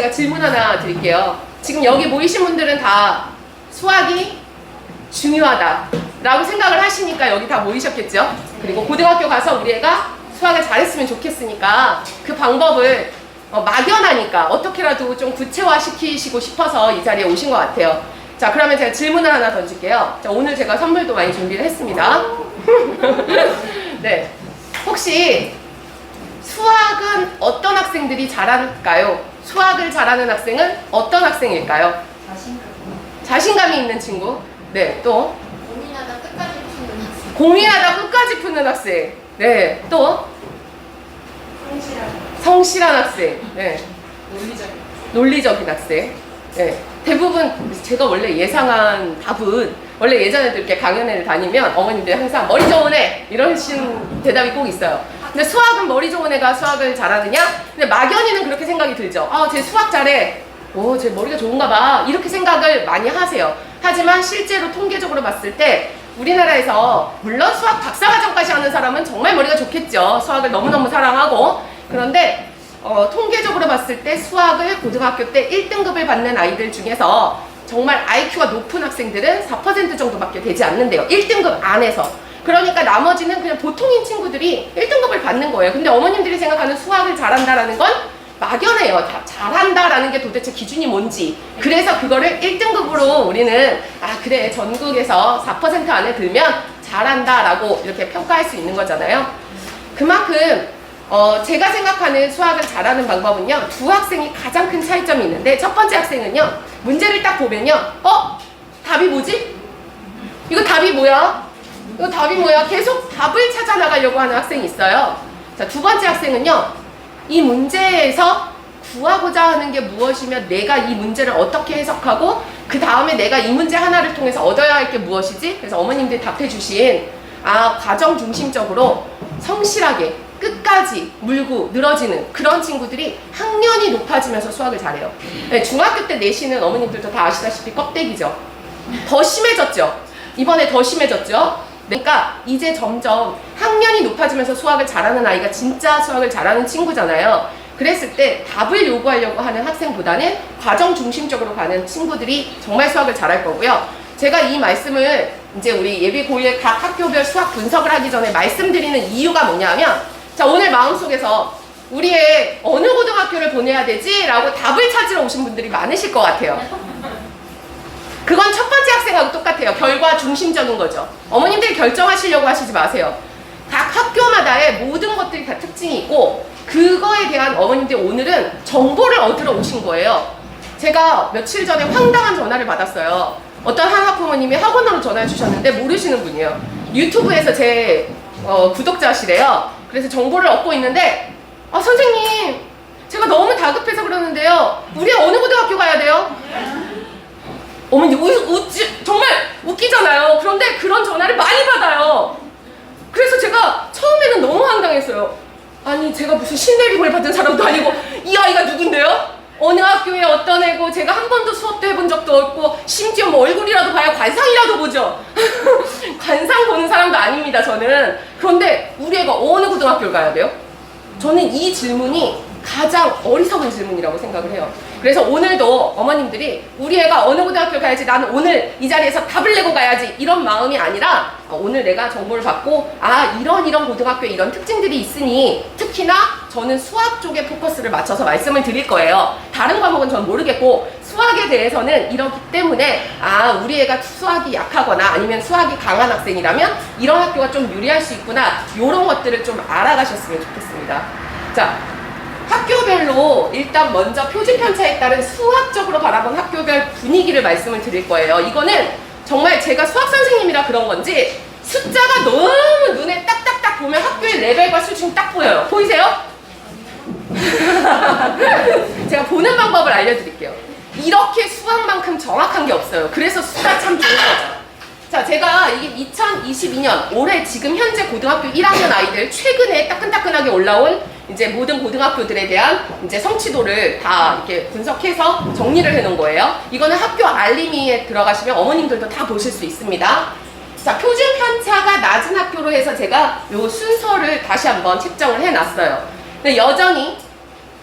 제가 질문 하나 드릴게요. 지금 여기 모이신 분들은 다 수학이 중요하다라고 생각을 하시니까 여기 다 모이셨겠죠? 그리고 고등학교 가서 우리 애가 수학을 잘했으면 좋겠으니까 그 방법을 어, 막연하니까 어떻게라도 좀 구체화시키시고 싶어서 이 자리에 오신 것 같아요. 자, 그러면 제가 질문을 하나 던질게요. 자, 오늘 제가 선물도 많이 준비를 했습니다. 네. 혹시 수학은 어떤 학생들이 잘할까요? 수학을 잘하는 학생은 어떤 학생일까요? 자신감. 자신감이 있는 친구. 네, 또 고민하다 끝까지 푸는 학생. 고민하다 끝까지 푸는 학생. 네, 또 성실하고 성실한 학생. 네, 논리적인. 논리적인 학생. 네, 대부분 제가 원래 예상한 답은 원래 예전에도 이렇게 강연회를 다니면 어머님들이 항상 머리 좋은 애 이러신 대답이 꼭 있어요. 근데 수학은 머리 좋은 애가 수학을 잘하느냐? 근데 막연히는 그렇게 생각이 들죠. 아, 쟤 수학 잘해. 오, 쟤 머리가 좋은가 봐. 이렇게 생각을 많이 하세요. 하지만 실제로 통계적으로 봤을 때 우리나라에서 물론 수학 박사과정까지 하는 사람은 정말 머리가 좋겠죠. 수학을 너무너무 사랑하고. 그런데 어, 통계적으로 봤을 때 수학을 고등학교 때 1등급을 받는 아이들 중에서 정말 IQ가 높은 학생들은 4% 정도밖에 되지 않는데요. 1등급 안에서. 그러니까 나머지는 그냥 보통인 친구들이 1등급을 받는 거예요. 근데 어머님들이 생각하는 수학을 잘한다라는 건 막연해요. 다 잘한다라는 게 도대체 기준이 뭔지. 그래서 그거를 1등급으로 우리는 아 그래 전국에서 4% 안에 들면 잘한다라고 이렇게 평가할 수 있는 거잖아요. 그만큼 어, 제가 생각하는 수학을 잘하는 방법은요 두 학생이 가장 큰 차이점이 있는데 첫 번째 학생은요 문제를 딱 보면요 어 답이 뭐지? 이거 답이 뭐야? 이거 답이 뭐야? 계속 답을 찾아 나가려고 하는 학생이 있어요. 자, 두 번째 학생은요. 이 문제에서 구하고자 하는 게 무엇이며 내가 이 문제를 어떻게 해석하고 그 다음에 내가 이 문제 하나를 통해서 얻어야 할 게 무엇이지? 그래서 어머님들이 답해 주신 아, 과정 중심적으로 성실하게 끝까지 물고 늘어지는 그런 친구들이 학년이 높아지면서 수학을 잘해요. 네, 중학교 때 내신은 어머님들도 다 아시다시피 껍데기죠. 더 심해졌죠. 이번에 더 심해졌죠. 그러니까 이제 점점 학년이 높아지면서 수학을 잘하는 아이가 진짜 수학을 잘하는 친구잖아요. 그랬을 때 답을 요구하려고 하는 학생보다는 과정 중심적으로 가는 친구들이 정말 수학을 잘할 거고요. 제가 이 말씀을 이제 우리 예비 고1 각 학교별 수학 분석을 하기 전에 말씀드리는 이유가 뭐냐면 자 오늘 마음속에서 우리 의 어느 고등학교를 보내야 되지? 라고 답을 찾으러 오신 분들이 많으실 것 같아요. 그건 첫 번째 학생하고 똑같아요. 결과 중심적인 거죠. 어머님들이 결정하시려고 하시지 마세요. 각 학교마다의 모든 것들이 다 특징이 있고 그거에 대한 어머님들 오늘은 정보를 얻으러 오신 거예요. 제가 며칠 전에 황당한 전화를 받았어요. 어떤 한 학부모님이 학원으로 전화해 주셨는데 모르시는 분이에요. 유튜브에서 제 어, 구독자시래요. 그래서 정보를 얻고 있는데 아 선생님 제가 너무 다급해서 그러는데요. 우리 어느 고등학교 가야 돼요? 어머니 우, 웃지 정말 웃기잖아요. 그런데 그런 전화를 많이 받아요. 그래서 제가 처음에는 너무 황당했어요. 아니 제가 무슨 신내림을 받은 사람도 아니고 이 아이가 누군데요? 어느 학교에 어떤 애고 제가 한 번도 수업도 해본 적도 없고 심지어 뭐 얼굴이라도 봐야 관상이라도 보죠. 관상 보는 사람도 아닙니다 저는. 그런데 우리 애가 어느 고등학교를 가야 돼요? 저는 이 질문이 가장 어리석은 질문이라고 생각을 해요. 그래서 오늘도 어머님들이 우리 애가 어느 고등학교 가야지 나는 오늘 이 자리에서 답을 내고 가야지 이런 마음이 아니라 아, 오늘 내가 정보를 받고 아 이런 이런 고등학교에 이런 특징들이 있으니 특히나 저는 수학 쪽에 포커스를 맞춰서 말씀을 드릴 거예요. 다른 과목은 전 모르겠고 수학에 대해서는 이렇기 때문에 아 우리 애가 수학이 약하거나 아니면 수학이 강한 학생이라면 이런 학교가 좀 유리할 수 있구나 이런 것들을 좀 알아가셨으면 좋겠습니다. 자 학교별로 일단 먼저 표준 편차에 따른 수학적으로 바라본 학교별 분위기를 말씀을 드릴 거예요. 이거는 정말 제가 수학 선생님이라 그런 건지 숫자가 너무 눈에 딱딱딱 보면 학교의 레벨과 수준이 딱 보여요. 보이세요? 제가 보는 방법을 알려드릴게요. 이렇게 수학만큼 정확한 게 없어요. 그래서 수가 참 좋은 거죠. 자, 제가 이게 2022년 올해 지금 현재 고등학교 1학년 아이들 최근에 따끈따끈하게 올라온 이제 모든 고등학교들에 대한 이제 성취도를 다 이렇게 분석해서 정리를 해 놓은 거예요. 이거는 학교 알림이에 들어가시면 어머님들도 다 보실 수 있습니다. 자, 표준 편차가 낮은 학교로 해서 제가 요 순서를 다시 한번 책정을 해 놨어요. 근데 여전히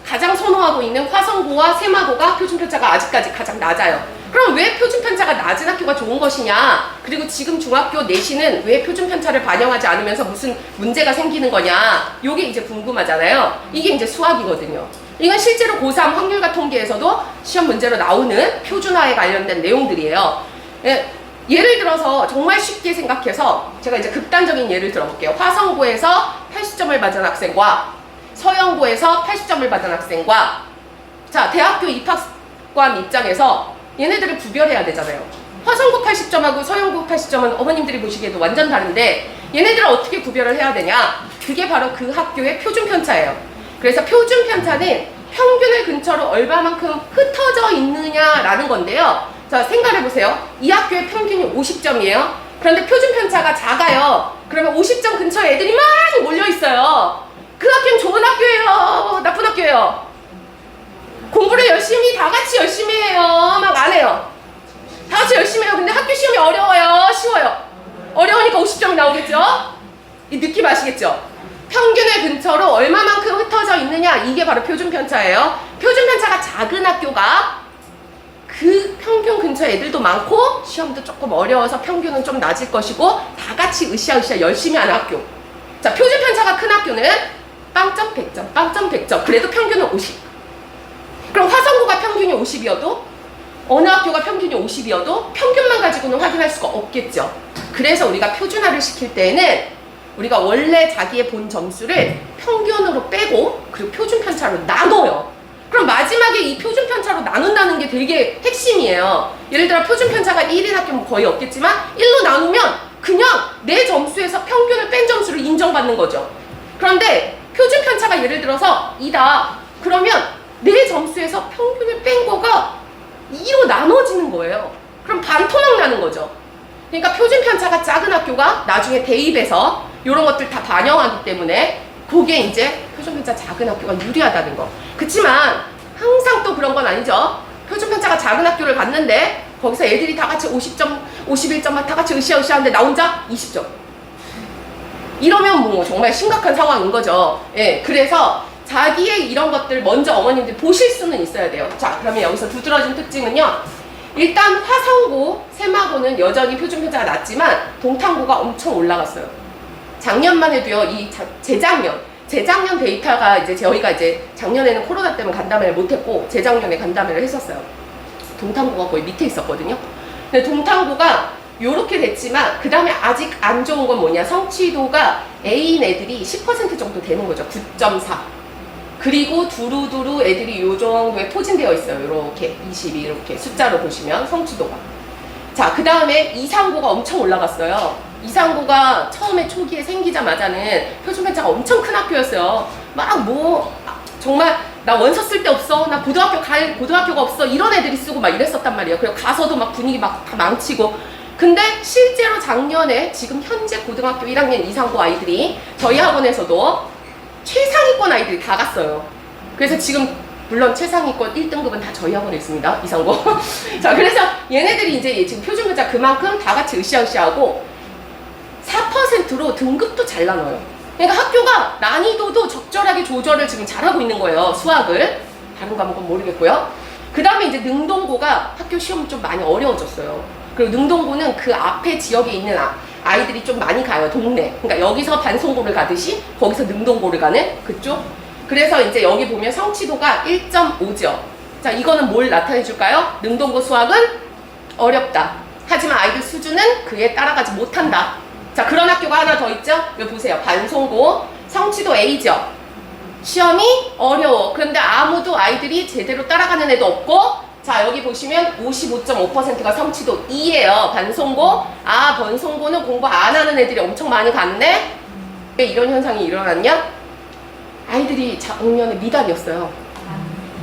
가장 선호하고 있는 화성고와 세마고가 표준 편차가 아직까지 가장 낮아요. 그럼 왜 표준 편차가 낮은 학교가 좋은 것이냐? 그리고 지금 중학교 내신은 왜 표준 편차를 반영하지 않으면서 무슨 문제가 생기는 거냐? 요게 이제 궁금하잖아요. 이게 이제 수학이거든요. 이건 실제로 고3 확률과 통계에서도 시험 문제로 나오는 표준화에 관련된 내용들이에요. 예, 예를 들어서 정말 쉽게 생각해서 제가 이제 극단적인 예를 들어볼게요. 화성고에서 80점을 받은 학생과 서영고에서 80점을 받은 학생과 자 대학교 입학관 입장에서 얘네들을 구별해야 되잖아요. 화성고 80점하고 서영고 80점은 어머님들이 보시기에도 완전 다른데 얘네들을 어떻게 구별을 해야 되냐? 그게 바로 그 학교의 표준 편차예요. 그래서 표준 편차는 평균을 근처로 얼마만큼 흩어져 있느냐라는 건데요. 자, 생각해 보세요. 이 학교의 평균이 50점이에요. 그런데 표준 편차가 작아요. 그러면 50점 근처에 애들이 많이 몰려 있어요. 그 학교는 좋은 학교예요. 나쁜 학교예요. 공부를 열심히 다 같이 열심히 해요. 막 안 해요. 다 같이 열심히 해요. 근데 학교 시험이 어려워요. 쉬워요. 어려우니까 50점이 나오겠죠? 이 느낌 아시겠죠? 평균의 근처로 얼마만큼 흩어져 있느냐 이게 바로 표준 편차예요. 표준 편차가 작은 학교가 그 평균 근처 애들도 많고 시험도 조금 어려워서 평균은 좀 낮을 것이고 다 같이 으쌰으쌰 열심히 하는 학교. 자 표준 편차가 큰 학교는 빵점 100점, 빵점 100점. 그래도 평균은 50. 그럼 화성고가 평균이 50이어도 어느 학교가 평균이 50이어도 평균만 가지고는 확인할 수가 없겠죠. 그래서 우리가 표준화를 시킬 때에는 우리가 원래 자기의 본 점수를 평균으로 빼고 그리고 표준 편차로 나눠요. 그럼 마지막에 이 표준 편차로 나눈다는 게 되게 핵심이에요. 예를 들어 표준 편차가 1인 학교는 거의 없겠지만 1로 나누면 그냥 내 점수에서 평균을 뺀 점수를 인정받는 거죠. 그런데 표준 편차가 예를 들어서 2다. 그러면 내 점수에서 평균을 뺀 거가 2로 나눠지는 거예요. 그럼 반토막 나는 거죠. 그러니까 표준 편차가 작은 학교가 나중에 대입해서 이런 것들 다 반영하기 때문에 그게 이제 표준 편차 작은 학교가 유리하다는 거. 그치만 항상 또 그런 건 아니죠. 표준 편차가 작은 학교를 갔는데 거기서 애들이 다 같이 50점, 51점 다 같이 으쌰으쌰 하는데 나 혼자 20점. 이러면 뭐 정말 심각한 상황인 거죠. 예, 그래서 자기의 이런 것들 먼저 어머님들 보실 수는 있어야 돼요. 자, 그러면 여기서 두드러진 특징은요. 일단 화성고, 세마고는 여전히 표준 편차가 낮지만 동탄고가 엄청 올라갔어요. 작년만 해도요, 이 자- 재작년, 재작년 데이터가 이제 저희가 이제 작년에는 코로나 때문에 간담회를 못했고 재작년에 간담회를 했었어요. 동탄고가 거의 밑에 있었거든요. 근데 동탄고가 요렇게 됐지만 그 다음에 아직 안 좋은 건 뭐냐 성취도가 A인 애들이 10% 정도 되는 거죠 9.4 그리고 두루두루 애들이 요 정도에 포진되어 있어요. 요렇게 22 이렇게 숫자로 보시면 성취도가. 자 그 다음에 이상고가 엄청 올라갔어요. 이상고가 처음에 초기에 생기자마자는 표준 편차가 엄청 큰 학교였어요. 막 뭐 정말 나 원서 쓸 데 없어. 나 고등학교 갈 고등학교가 없어. 이런 애들이 쓰고 막 이랬었단 말이에요. 그리고 가서도 막 분위기 막 다 망치고. 근데 실제로 작년에 지금 현재 고등학교 1학년 이상고 아이들이 저희 학원에서도 최상위권 아이들이 다 갔어요. 그래서 지금 물론 최상위권 1등급은 다 저희 학원에 있습니다. 이상고. 자, 그래서 얘네들이 이제 지금 표준 교자 그만큼 다 같이 으쌰으쌰하고 4%로 등급도 잘 나눠요. 그러니까 학교가 난이도도 적절하게 조절을 지금 잘하고 있는 거예요. 수학을. 다른 과목은 모르겠고요. 그 다음에 이제 능동고가 학교 시험 좀 많이 어려워졌어요. 그리고 능동고는 그 앞에 지역에 있는 아, 아이들이 좀 많이 가요. 동네. 그러니까 여기서 반송고를 가듯이 거기서 능동고를 가는 그쪽. 그래서 이제 여기 보면 성취도가 1.5죠. 자, 이거는 뭘 나타내 줄까요? 능동고 수학은 어렵다. 하지만 아이들 수준은 그에 따라가지 못한다. 자, 그런 학교가 하나 더 있죠? 여기 보세요. 반송고, 성취도 A죠. 시험이 어려워. 그런데 아무도 아이들이 제대로 따라가는 애도 없고, 자, 여기 보시면 55.5%가 성취도 2예요. 반송고. 아, 번송고는 공부 안 하는 애들이 엄청 많이 갔네? 왜 이런 현상이 일어났냐? 아이들이 작년에 미달이었어요.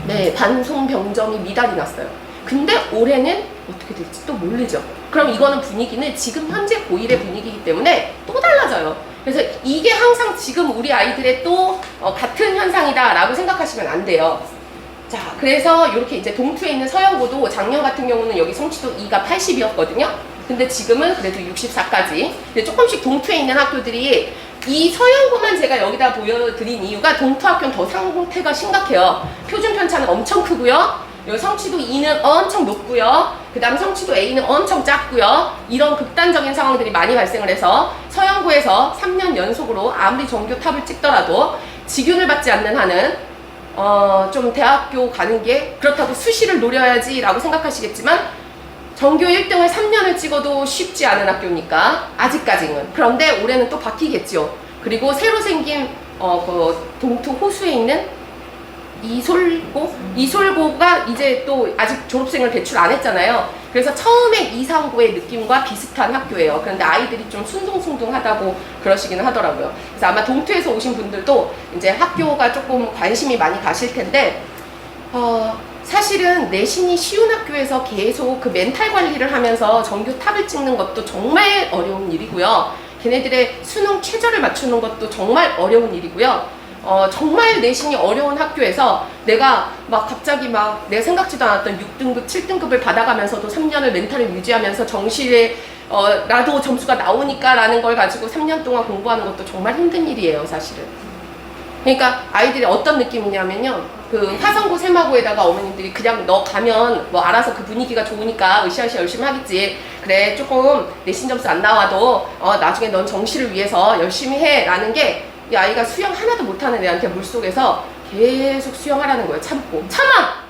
네, 반송 병점이 미달이 났어요. 근데 올해는 어떻게 될지 또 모르죠. 그럼 이거는 분위기는 지금 현재 고1의 분위기이기 때문에 또 달라져요. 그래서 이게 항상 지금 우리 아이들의 또 어, 같은 현상이다라고 생각하시면 안 돼요. 자, 그래서 이렇게 이제 동투에 있는 서영고도 작년 같은 경우는 여기 성취도 2가 80이었거든요. 근데 지금은 그래도 64까지. 근데 조금씩 동투에 있는 학교들이 이 서영고만 제가 여기다 보여드린 이유가 동토학교는 더 상태가 심각해요. 표준 편차는 엄청 크고요. 요 성취도 2는 엄청 높고요. 그 다음 성취도 A는 엄청 작고요. 이런 극단적인 상황들이 많이 발생을 해서 서영고에서 3년 연속으로 아무리 정규 탑을 찍더라도 직윤을 받지 않는 한은 어, 좀 대학교 가는 게 그렇다고 수시를 노려야지라고 생각하시겠지만 정규 1등을 3년을 찍어도 쉽지 않은 학교니까 아직까지는. 그런데 올해는 또 바뀌겠죠 그리고 새로 생긴 어, 그 동투 호수에 있는 이솔고? 이솔고가 이제 또 아직 졸업생을 배출 안 했잖아요 그래서 처음에 이상고의 느낌과 비슷한 학교예요 그런데 아이들이 좀 순둥순둥하다고 그러시기는 하더라고요 그래서 아마 동투에서 오신 분들도 이제 학교가 조금 관심이 많이 가실 텐데 어, 사실은 내신이 쉬운 학교에서 계속 그 멘탈 관리를 하면서 정규 탑을 찍는 것도 정말 어려운 일이고요. 걔네들의 수능 최저를 맞추는 것도 정말 어려운 일이고요. 어, 정말 내신이 어려운 학교에서 내가 막 갑자기 막 내 생각지도 않았던 6등급, 7등급을 받아가면서도 3년을 멘탈을 유지하면서 정시에 어, 나도 점수가 나오니까 라는 걸 가지고 3년 동안 공부하는 것도 정말 힘든 일이에요, 사실은. 그러니까 아이들이 어떤 느낌이냐면요. 그 화성고 세마고에다가 어머님들이 그냥 너 가면 뭐 알아서 그 분위기가 좋으니까 으쌰으쌰 열심히 하겠지. 그래 조금 내신 점수 안 나와도 어 나중에 넌 정시를 위해서 열심히 해 라는 게 이 아이가 수영 하나도 못하는 애한테 물속에서 계속 수영하라는 거예요. 참고 참아.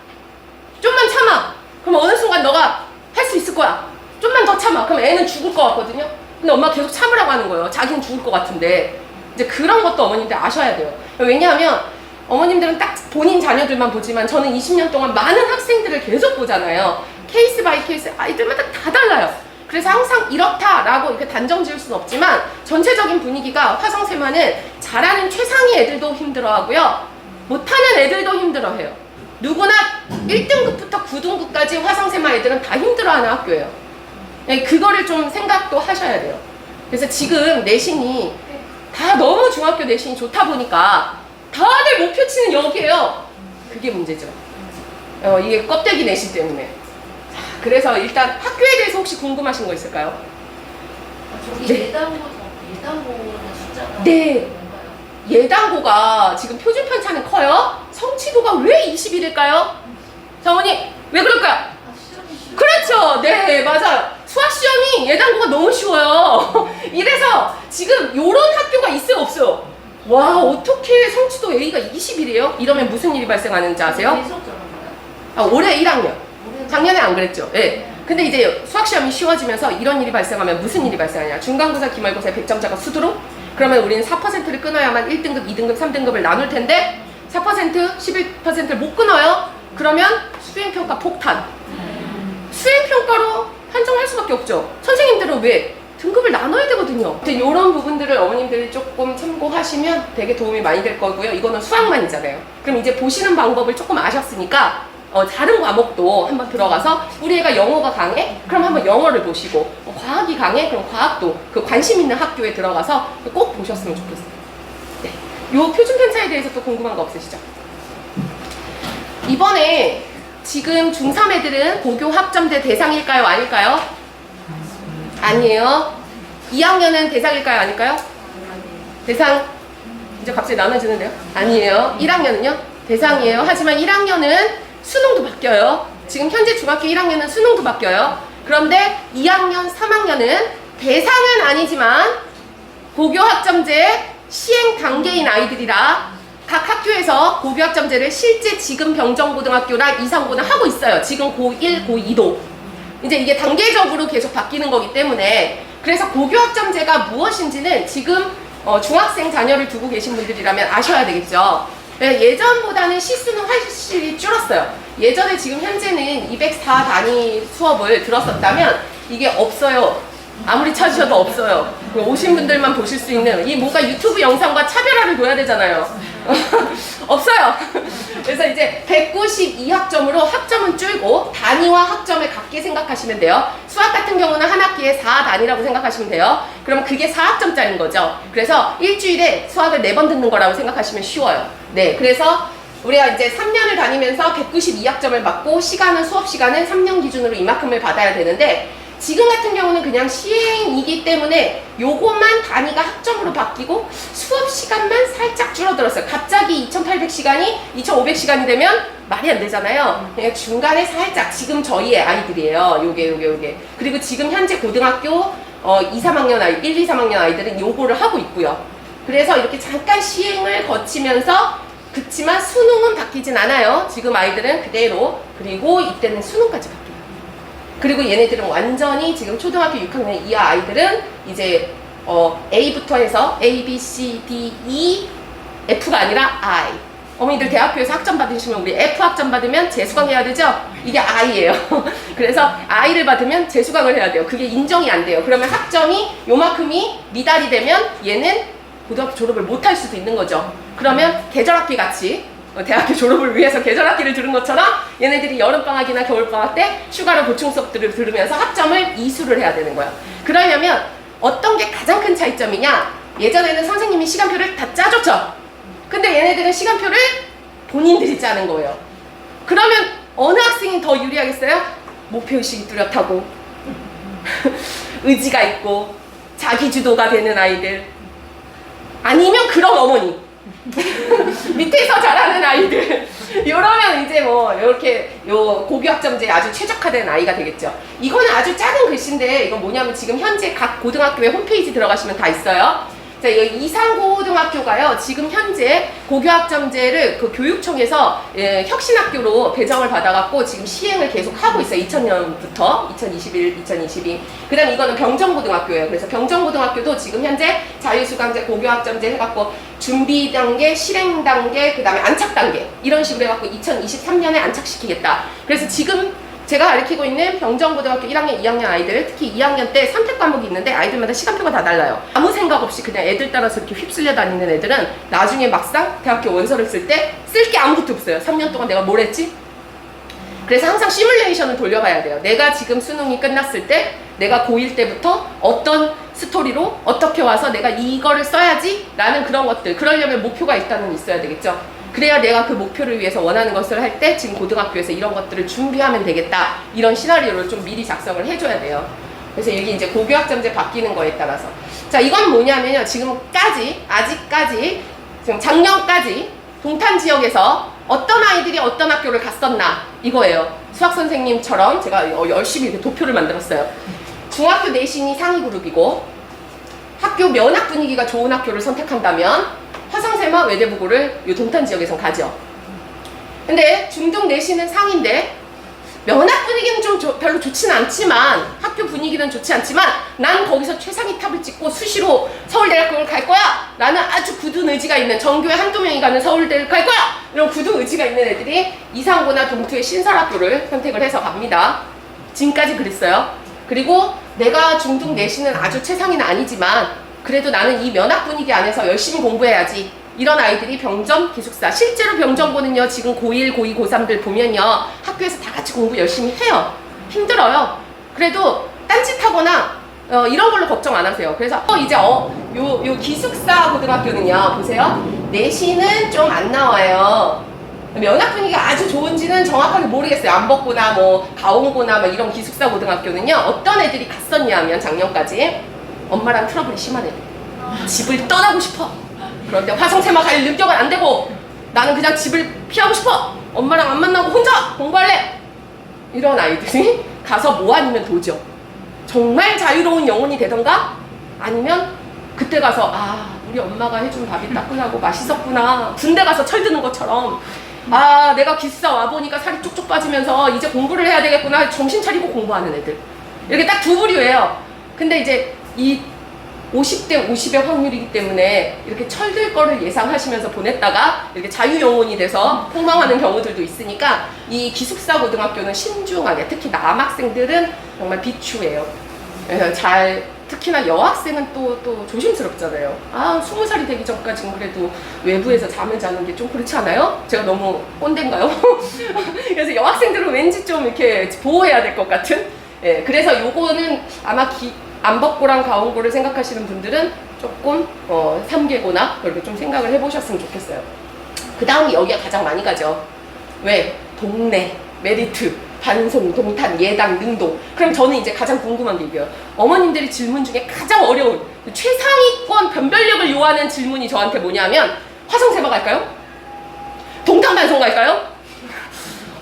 좀만 참아. 그럼 어느 순간 너가 할 수 있을 거야. 좀만 더 참아. 그럼 애는 죽을 것 같거든요. 근데 엄마가 계속 참으라고 하는 거예요. 자기는 죽을 것 같은데. 이제 그런 것도 어머님들 아셔야 돼요. 왜냐하면 어머님들은 딱 본인 자녀들만 보지만 저는 20년 동안 많은 학생들을 계속 보잖아요. 케이스 바이 케이스 아이들마다 다 달라요. 그래서 항상 이렇다라고 이렇게 단정 지을 수는 없지만 전체적인 분위기가 화성세마는 잘하는 최상위 애들도 힘들어하고요. 못하는 애들도 힘들어해요. 누구나 1등급부터 9등급까지 화성세마 애들은 다 힘들어하는 학교예요. 네, 그거를 좀 생각도 하셔야 돼요. 그래서 지금 내신이 다 너무 중학교 내신이 좋다 보니까 다들 목표치는 여기에요. 그게 문제죠. 어, 이게 껍데기 내신 때문에. 자, 그래서 일단 학교에 대해서 혹시 궁금하신 거 있을까요? 저기 네. 예단고 예단고는 숫자가 네. 예당고가 지금 표준 편차는 커요. 성취도가 왜 21일까요? 자, 어머니, 왜 그럴까요? 그렇죠. 네, 맞아요. 수학 시험이 예당고가 너무 쉬워요. 이래서 지금 요런 학교가 있어요, 없어요? 와, 어떻게 성취도 A가 20이래요? 이러면 무슨 일이 발생하는지 아세요? 거야? 아, 올해 1학년. 올해 작년에 안 그랬죠. 예. 근데 이제 수학 시험이 쉬워지면서 이런 일이 발생하면 무슨 일이 발생하냐? 중간고사, 기말고사의 100점자가 수두로? 그러면 우리는 4%를 끊어야만 1등급, 2등급, 3등급을 나눌 텐데 4%, 11%를 못 끊어요. 그러면 수행평가 폭탄. 수행평가로 판정할 수밖에 없죠. 선생님들은 왜? 등급을 나눠야 되거든요. 이런 부분들을 어머님들이 조금 참고하시면 되게 도움이 많이 될 거고요. 이거는 수학만이잖아요. 그럼 이제 보시는 방법을 조금 아셨으니까 어, 다른 과목도 한번 들어가서 우리 애가 영어가 강해? 그럼 한번 영어를 보시고 어, 과학이 강해? 그럼 과학도 그 관심 있는 학교에 들어가서 꼭 보셨으면 좋겠어요. 네. 요 표준 편차에 대해서 또 궁금한 거 없으시죠? 이번에 지금 중3 애들은 고교 학점제 대상일까요? 아닐까요? 아니에요. 2학년은 대상일까요? 아닐까요? 대상 이제 갑자기 나눠지는데요? 아니에요. 1학년은요? 대상이에요. 하지만 1학년은 수능도 바뀌어요. 지금 현재 중학교 1학년은 수능도 바뀌어요. 그런데 2학년, 3학년은 대상은 아니지만 고교 학점제 시행 단계인 아이들이라 각 학교에서 고교 학점제를 실제 지금 병정고등학교랑 이상고는 하고 있어요. 지금 고1, 고2도. 이제 이게 단계적으로 계속 바뀌는 거기 때문에 그래서 고교 학점제가 무엇인지는 지금 어, 중학생 자녀를 두고 계신 분들이라면 아셔야 되겠죠. 네, 예전보다는 시수는 확실히 줄었어요. 예전에 지금 현재는 204 단위 수업을 들었었다면 이게 없어요. 아무리 찾으셔도 없어요. 그 오신 분들만 보실 수 있는 이 뭔가 유튜브 영상과 차별화를 둬야 되잖아요. 없어요. 그래서 이제 192학점으로 학점은 줄고 단위와 학점을 같게 생각하시면 돼요. 수학 같은 경우는 한 학기에 4단위라고 생각하시면 돼요. 그럼 그게 4학점짜리인 거죠. 그래서 일주일에 수학을 4번 듣는 거라고 생각하시면 쉬워요. 네, 그래서 우리가 이제 3년을 다니면서 192학점을 받고 시간은 수업 시간은 3년 기준으로 이만큼을 받아야 되는데 지금 같은 경우는 그냥 시행이기 때문에 요것만 단위가 학점으로 바뀌고 수업 시간만 살짝 줄어들었어요. 갑자기 2,800시간이 2,500시간이 되면 말이 안 되잖아요. 그냥 중간에 살짝 지금 저희의 아이들이에요. 요게 요게 요게. 그리고 지금 현재 고등학교 어, 2, 3학년 아이, 1, 2, 3학년 아이들은 요거를 하고 있고요. 그래서 이렇게 잠깐 시행을 거치면서 그치만 수능은 바뀌진 않아요. 지금 아이들은 그대로 그리고 이때는 수능까지 바뀌어요. 그리고 얘네들은 완전히 지금 초등학교 6학년 이하 아이들은 이제 어, A부터 해서 A, B, C, D, E, F가 아니라 I. 어머니들 대학교에서 학점 받으시면 우리 F 학점 받으면 재수강 해야 되죠? 이게 I예요. 그래서 I를 받으면 재수강을 해야 돼요. 그게 인정이 안 돼요. 그러면 학점이 요만큼이 미달이 되면 얘는 고등학교 졸업을 못 할 수도 있는 거죠. 그러면 계절학기 같이 어, 대학교 졸업을 위해서 계절학기를 들은 것처럼 얘네들이 여름방학이나 겨울방학 때 추가로 보충 수업들을 들으면서 학점을 이수를 해야 되는 거야. 그러려면 어떤 게 가장 큰 차이점이냐? 예전에는 선생님이 시간표를 다 짜줬죠. 근데 얘네들은 시간표를 본인들이 짜는 거예요. 그러면 어느 학생이 더 유리하겠어요? 목표의식이 뚜렷하고 의지가 있고 자기 주도가 되는 아이들 아니면 그런 어머니 밑에서 자라는 아이들. 이러면 이제 뭐 이렇게 요 고교학점제에 아주 최적화된 아이가 되겠죠. 이거는 아주 작은 글씨인데 이건 뭐냐면 지금 현재 각 고등학교의 홈페이지 들어가시면 다 있어요 자, 이 이상고등학교가요, 지금 현재 고교학점제를 그 교육청에서 예, 혁신학교로 배정을 받아갖고 지금 시행을 계속 하고 있어요. 2000년부터 2021, 2022. 그 다음 이거는 병정고등학교예요. 그래서 병정고등학교도 지금 현재 자유수강제, 고교학점제 해갖고 준비 단계, 실행 단계, 그 다음에 안착 단계 이런 식으로 해갖고 2023년에 안착시키겠다. 그래서 지금 제가 가르치고 있는 병정고등학교 1학년, 2학년 아이들, 특히 2학년 때 선택 과목이 있는데 아이들마다 시간표가 다 달라요. 아무 생각 없이 그냥 애들 따라서 이렇게 휩쓸려 다니는 애들은 나중에 막상 대학교 원서를 쓸 때 쓸 게 아무것도 없어요. 3년 동안 내가 뭘 했지? 그래서 항상 시뮬레이션을 돌려봐야 돼요. 내가 지금 수능이 끝났을 때 내가 고1 때부터 어떤 스토리로 어떻게 와서 내가 이거를 써야지 라는 그런 것들 그러려면 목표가 일단은 있어야 되겠죠. 그래야 내가 그 목표를 위해서 원하는 것을 할 때 지금 고등학교에서 이런 것들을 준비하면 되겠다 이런 시나리오를 좀 미리 작성을 해줘야 돼요. 그래서 여기 이제 고교학점제 바뀌는 거에 따라서 자 이건 뭐냐면요 지금까지 아직까지 지금 작년까지 동탄 지역에서 어떤 아이들이 어떤 학교를 갔었나 이거예요. 수학 선생님처럼 제가 어, 열심히 도표를 만들었어요. 중학교 내신이 상위 그룹이고 학교 면학 분위기가 좋은 학교를 선택한다면 화성세마 외대부고를 이 동탄 지역에서 가죠. 근데 중등 내신은 상인데 면학 분위기는 좀 조- 별로 좋지는 않지만 학교 분위기는 좋지 않지만 난 거기서 최상위 탑을 찍고 수시로 서울대학교를 갈 거야! 라는 아주 굳은 의지가 있는 전교에 한두 명이 가는 서울대를 갈 거야! 이런 굳은 의지가 있는 애들이 이상고나 동투의 신설학교를 선택을 해서 갑니다. 지금까지 그랬어요. 그리고 내가 중등 내신은 아주 최상위는 아니지만 그래도 나는 이 면학 분위기 안에서 열심히 공부해야지. 이런 아이들이 병점 기숙사 실제로 병정고는요 지금 고1 고2 고3들 보면요 학교에서 다 같이 공부 열심히 해요. 힘들어요. 그래도 딴짓하거나 어, 이런 걸로 걱정 안 하세요. 그래서 어, 이제 어, 요, 요 기숙사 고등학교는요 보세요. 내신은 좀 안 나와요. 면학 분위기가 아주 좋은지는 정확하게 모르겠어요. 안복고나 뭐 가온고나 뭐 이런 기숙사 고등학교는요 어떤 애들이 갔었냐면 작년까지 엄마랑 트러블이 애들 집을 떠나고 싶어. 그런데 화성세마 갈 능력은 안 되고 나는 그냥 집을 피하고 싶어. 엄마랑 안 만나고 혼자 공부할래. 이런 아이들이 가서 뭐 아니면 도죠. 정말 자유로운 영혼이 되던가 아니면 그때 가서 아 우리 엄마가 해준 밥이 따끈하고 맛있었구나. 군대 가서 철드는 것처럼 아 내가 기숙사 와 보니까 살이 쪽쪽 빠지면서 이제 공부를 해야 되겠구나 정신 차리고 공부하는 애들 이렇게 딱 두 부류예요. 근데 이제 이 50대 50의 확률이기 때문에 이렇게 철들 거를 예상하시면서 보냈다가 이렇게 자유 영혼이 돼서 폭망하는 경우들도 있으니까 이 기숙사 고등학교는 신중하게 특히 남학생들은 정말 비추예요. 그래서 잘 특히나 여학생은 또 또 조심스럽잖아요. 아, 스무 살이 되기 전까지는 그래도 외부에서 잠을 자는 게 좀 그렇지 않아요? 제가 너무 꼰대인가요? 그래서 여학생들은 왠지 좀 이렇게 보호해야 될 것 같은. 예, 그래서 요거는 아마 기, 안법고랑 가온고를 생각하시는 분들은 조금 어, 삼계고나 그렇게 좀 생각을 해보셨으면 좋겠어요. 그 다음이 여기가 가장 많이 가죠. 왜? 동네, 메리트, 반송, 동탄, 예당, 능동. 그럼 저는 이제 가장 궁금한 게 이거예요. 어머님들이 질문 중에 가장 어려운 최상위권 변별력을 요하는 질문이 저한테 뭐냐면 화성세마 갈까요? 동탄 반송 갈까요?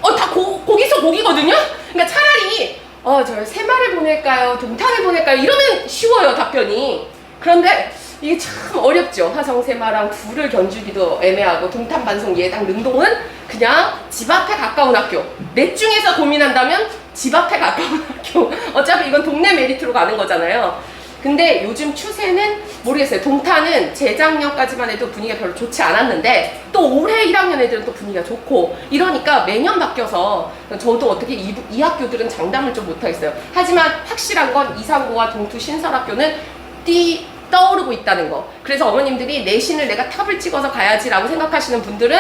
어, 다 고, 거기서 거기거든요? 그러니까 차라리, 어, 저 세마를 보낼까요? 동탄을 보낼까요? 이러면 쉬워요, 답변이. 그런데 이게 참 어렵죠. 화성 세마랑 둘을 견주기도 애매하고, 동탄 반송 예당 능동은 그냥 집 앞에 가까운 학교. 넷 중에서 고민한다면 집 앞에 가까운 학교. 어차피 이건 동네 메리트로 가는 거잖아요. 근데 요즘 추세는 모르겠어요. 동탄은 재작년까지만 해도 분위기가 별로 좋지 않았는데 또 올해 1학년 애들은 또 분위기가 좋고 이러니까 매년 바뀌어서 저도 어떻게 이, 이 학교들은 장담을 좀 못하겠어요. 하지만 확실한 건 이상고와 동투 신설학교는 띠 떠오르고 있다는 거. 그래서 어머님들이 내신을 내가 탑을 찍어서 가야지라고 생각하시는 분들은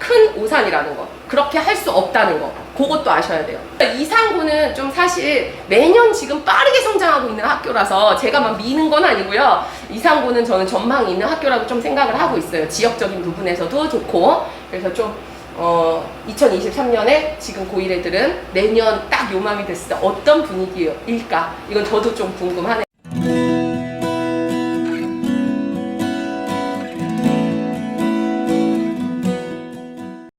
큰 오산이라는 거. 그렇게 할 수 없다는 거. 그것도 아셔야 돼요. 이상고는 좀 사실 매년 지금 빠르게 성장하고 있는 학교라서 제가 막 미는 건 아니고요. 이상고는 저는 전망이 있는 학교라고 좀 생각을 하고 있어요. 지역적인 부분에서도 좋고. 그래서 좀, 어, 2023년에 지금 고1 애들은 내년 딱 요맘이 됐을 때 어떤 분위기일까? 이건 저도 좀 궁금하네요.